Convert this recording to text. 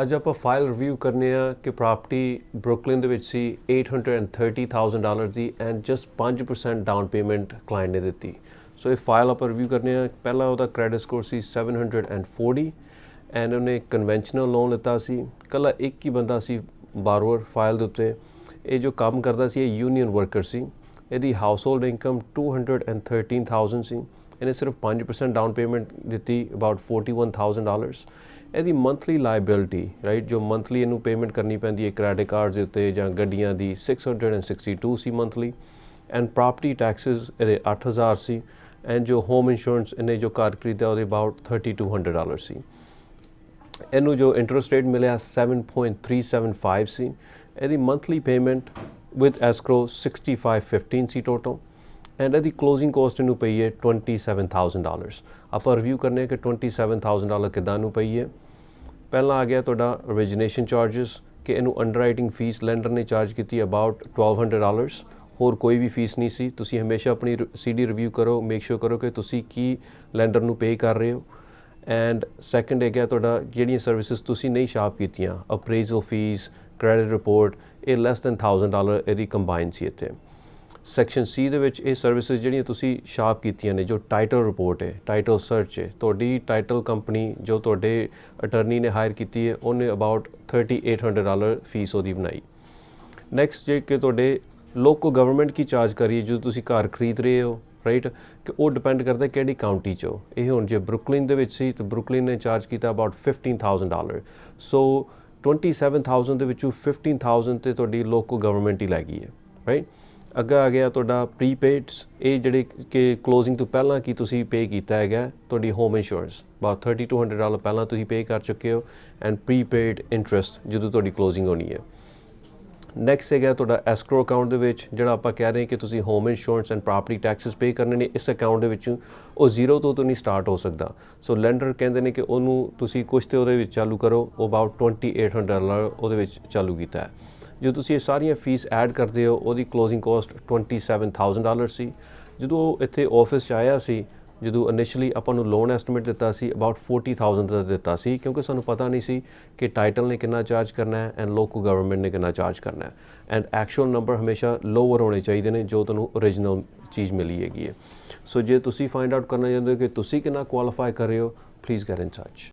ਅੱਜ ਆਪਾਂ file review ਕਰਨੇ ਆ ਕਿ ਪ੍ਰਾਪਰਟੀ ਬਰੁਕਲਿਨ ਦੇ ਵਿੱਚ ਸੀ 830000 dollar the and just 5% down payment client ਨੇ ਦਿੱਤੀ। ਸੋ ਇਹ ਫਾਈਲ ਆਪਾਂ ਰਿਵਿਊ ਕਰਨੇ ਆ। ਪਹਿਲਾ ਉਹਦਾ ਕ੍ਰੈਡਿਟ ਸਕੋਰ ਸੀ 740 ਐਂਡ ਉਹਨੇ ਕਨਵੈਨਸ਼ਨਲ ਲੋਨ ਲਿੱਤਾ ਸੀ। ਕੱਲਾ ਇੱਕ ਹੀ ਬੰਦਾ ਸੀ ਬਾਰੋਵਰ ਫਾਈਲ ਦੇ ਉੱਤੇ। ਇਹ ਜੋ ਕੰਮ ਕਰਦਾ ਸੀ, ਇਹ ਯੂਨੀਅਨ ਵਰਕਰ ਸੀ। ਇਹਦੀ ਹਾਊਸਹੋਲਡ ਇਨਕਮ 213000 ਸੀ। ਇਹਨੇ ਸਿਰਫ 5% ਡਾਊਨ ਪੇਮੈਂਟ ਦਿੱਤੀ ਅਬਾਊਟ 41000 ਡਾਲਰਸ ਇਹਦੀ ਮੰਥਲੀ ਲਾਇਬਿਲਿਟੀ ਰਾਈਟ ਜੋ ਮੰਥਲੀ ਇਹਨੂੰ ਪੇਮੈਂਟ ਕਰਨੀ ਪੈਂਦੀ ਹੈ ਕ੍ਰੈਡਿਟ ਕਾਰਡ ਦੇ ਉੱਤੇ ਜਾਂ ਗੱਡੀਆਂ ਦੀ 662 ਸੀ ਮੰਥਲੀ ਐਂਡ ਪ੍ਰਾਪਰਟੀ ਟੈਕਸਸ ਇਹਦੇ 8000 ਸੀ ਐਂਡ ਜੋ ਹੋਮ ਇੰਸ਼ੋਰੈਂਸ ਇਹਨੇ ਜੋ ਕਾਰ ਖਰੀਦਿਆ ਉਹਦੇ ਅਬਾਊਟ 3200 ਡਾਲਰ ਸੀ। ਇਹਨੂੰ ਜੋ ਇੰਟਰਸਟ ਰੇਟ ਮਿਲਿਆ 7.375 ਸੀ। ਇਹਦੀ ਮੰਥਲੀ ਪੇਮੈਂਟ ਵਿਦ ਐਸਕ੍ਰੋ 6515 ਸੀ ਟੋਟਲ ਐਂਡ ਇਹਦੀ ਕਲੋਜ਼ਿੰਗ ਕੋਸਟ ਇਹਨੂੰ ਪਈ ਹੈ 27000 ਡਾਲਰਸ ਆਪਾਂ ਰਿਵਿਊ ਕਰਨੇ ਕਿ 27000 ਡਾਲਰ ਕਿਦਾਂ ਨੂੰ ਪਈ ਹੈ। ਪਹਿਲਾਂ ਆ ਗਿਆ ਤੁਹਾਡਾ origination ਚਾਰजेस ਕਿ ਇਹਨੂੰ ਅੰਡਰਰਾਈਟਿੰਗ ਫੀਸ ਲੈਂਡਰ ਨੇ ਚਾਰਜ ਕੀਤੀ ਅਬਾਊਟ 1200 ਡਾਲਰਸ ਹੋਰ ਕੋਈ ਵੀ ਫੀਸ ਨਹੀਂ ਸੀ। ਤੁਸੀਂ ਹਮੇਸ਼ਾ ਆਪਣੀ ਸੀਡੀ ਰਿਵਿਊ ਕਰੋ ਮੇਕ ਸ਼ੋਰ ਕਰੋ ਕਿ ਤੁਸੀਂ ਕੀ ਲੈਂਡਰ ਨੂੰ ਪੇ ਕਰ ਰਹੇ ਹੋ। ਐਂਡ ਸੈਕੰਡ ਹੈਗਾ ਤੁਹਾਡਾ ਜਿਹੜੀਆਂ ਸਰਵਿਸਿਜ਼ ਤੁਸੀਂ ਨਹੀਂ ਸ਼ਾਪ ਕੀਤੀਆਂ ਅਪਰੇਜ਼ਲ ਫੀਸ ਕ੍ਰੈਡਿਟ ਰਿਪੋਰਟ ਇਹ ਲੈਸ ਦੈਨ 1000 ਡਾਲਰ ਇਹਦੀ ਕੰਬਾਈਨ ਸੀ ਇੱਥੇ। ਸੈਕਸ਼ਨ ਸੀ ਦੇ ਵਿੱਚ ਇਹ ਸਰਵਿਸਿਜ਼ ਜਿਹੜੀਆਂ ਤੁਸੀਂ ਸ਼ਾਪ ਕੀਤੀਆਂ ਨੇ, ਜੋ ਟਾਈਟਲ ਰਿਪੋਰਟ ਹੈ ਟਾਈਟਲ ਸਰਚ ਹੈ, ਤੁਹਾਡੀ ਟਾਈਟਲ ਕੰਪਨੀ ਜੋ ਤੁਹਾਡੇ ਅਟਰਨੀ ਨੇ ਹਾਇਰ ਕੀਤੀ ਹੈ, ਉਹਨੇ ਅਬਾਊਟ 3800 ਡਾਲਰ ਫੀਸ ਉਹਦੀ ਬਣਾਈ। ਨੈਕਸਟ ਜੇ ਕਿ ਤੁਹਾਡੇ ਲੋਕਲ ਗਵਰਨਮੈਂਟ ਕੀ ਚਾਰਜ ਕਰੀ ਜਦੋਂ ਤੁਸੀਂ ਘਰ ਖਰੀਦ ਰਹੇ ਹੋ ਰਾਈਟ ਕਿ ਉਹ ਡਿਪੈਂਡ ਕਰਦਾ ਕਿਹੜੀ ਕਾਉਂਟੀ 'ਚ ਹੋ। ਇਹ ਹੁਣ ਜੇ ਬਰੁਕਲਿਨ ਦੇ ਵਿੱਚ ਸੀ, ਤਾਂ ਬਰੁਕਲਿਨ ਨੇ ਚਾਰਜ ਕੀਤਾ ਅਬਾਊਟ 15000 ਡਾਲਰ ਸੋ 27000 ਦੇ ਵਿੱਚੋਂ 15000 ਤੇ ਤੁਹਾਡੀ ਲੋਕਲ ਗਵਰਨਮੈਂਟ ਹੀ ਲੈ ਗਈ ਹੈ ਰਾਈਟ ਅੱਗਾ ਆ ਗਿਆ ਤੁਹਾਡਾ ਪ੍ਰੀਪੇਡਸ ਇਹ ਜਿਹੜੇ ਕਿ ਕਲੋਜ਼ਿੰਗ ਤੋਂ ਪਹਿਲਾਂ ਕੀ ਤੁਸੀਂ ਪੇ ਕੀਤਾ ਹੈਗਾ, ਤੁਹਾਡੀ ਹੋਮ ਇੰਸ਼ੋਰੈਂਸ about 3200 ਡਾਲਰ ਪਹਿਲਾਂ ਤੁਸੀਂ ਪੇ ਕਰ ਚੁੱਕੇ ਹੋ ਐਂਡ ਪ੍ਰੀਪੇਡ ਇੰਟਰਸਟ ਜਦੋਂ ਤੁਹਾਡੀ ਕਲੋਜ਼ਿੰਗ ਹੋਣੀ ਹੈ। ਨੈਕਸਟ ਹੈਗਾ ਤੁਹਾਡਾ ਐਸਕਰੋ ਅਕਾਊਂਟ ਦੇ ਵਿੱਚ, ਜਿਹੜਾ ਆਪਾਂ ਕਹਿ ਰਹੇ ਕਿ ਤੁਸੀਂ home insurance and property taxes pay ਕਰਨੇ ਨੇ, ਇਸ ਅਕਾਊਂਟ ਦੇ ਵਿੱਚੋਂ ਉਹ ਜ਼ੀਰੋ ਤੋਂ ਤਾਂ ਨਹੀਂ ਸਟਾਰਟ ਹੋ ਸਕਦਾ। ਸੋ ਲੈਂਡਰ ਕਹਿੰਦੇ ਨੇ ਕਿ ਉਹਨੂੰ ਤੁਸੀਂ ਕੁਝ ਤੇ ਉਹਦੇ ਵਿੱਚ ਚਾਲੂ ਕਰੋ, ਉਹ ਅਬਾਊਟ 2800 ਡਾਲਰ ਉਹਦੇ ਵਿੱਚ ਚਾਲੂ ਕੀਤਾ ਹੈ। ਜੇ ਤੁਸੀਂ ਇਹ ਸਾਰੀਆਂ ਫੀਸ ਐਡ ਕਰਦੇ ਹੋ, ਉਹਦੀ ਕਲੋਜ਼ਿੰਗ ਕਾਸਟ 27000 ਡਾਲਰ ਸੀ। ਜਦੋਂ ਉਹ ਇੱਥੇ ਆਫਿਸ 'ਚ ਆਇਆ ਸੀ, ਜਦੋਂ ਇਨੀਸ਼ੀਅਲੀ ਆਪਾਂ ਨੂੰ ਲੋਨ ਐਸਟੀਮੇਟ ਦਿੱਤਾ ਸੀ ਅਬਾਊਟ 40000 ਦਾ ਦਿੱਤਾ ਸੀ, ਕਿਉਂਕਿ ਸਾਨੂੰ ਪਤਾ ਨਹੀਂ ਸੀ ਕਿ ਟਾਈਟਲ ਨੇ ਕਿੰਨਾ ਚਾਰਜ ਕਰਨਾ ਹੈ ਐਂਡ ਲੋਕਲ ਗਵਰਨਮੈਂਟ ਨੇ ਕਿੰਨਾ ਚਾਰਜ ਕਰਨਾ ਹੈ। ਐਂਡ ਐਕਚੁਅਲ ਨੰਬਰ ਹਮੇਸ਼ਾ ਲੋਅਰ ਹੋਣੇ ਚਾਹੀਦੇ ਨੇ ਜੋ ਤੁਹਾਨੂੰ origignal ਚੀਜ਼ ਮਿਲੀ ਹੈਗੀ ਹੈ। ਸੋ ਜੇ ਤੁਸੀਂ ਫਾਈਂਡ ਆਊਟ ਕਰਨਾ ਚਾਹੁੰਦੇ ਹੋ ਕਿ ਤੁਸੀਂ ਕਿੰਨਾ ਕੁਆਲੀਫਾਈ ਕਰ ਰਹੇ ਹੋ ਪਲੀਜ਼ ਗੈਟ ਇਨ ਟੱਚ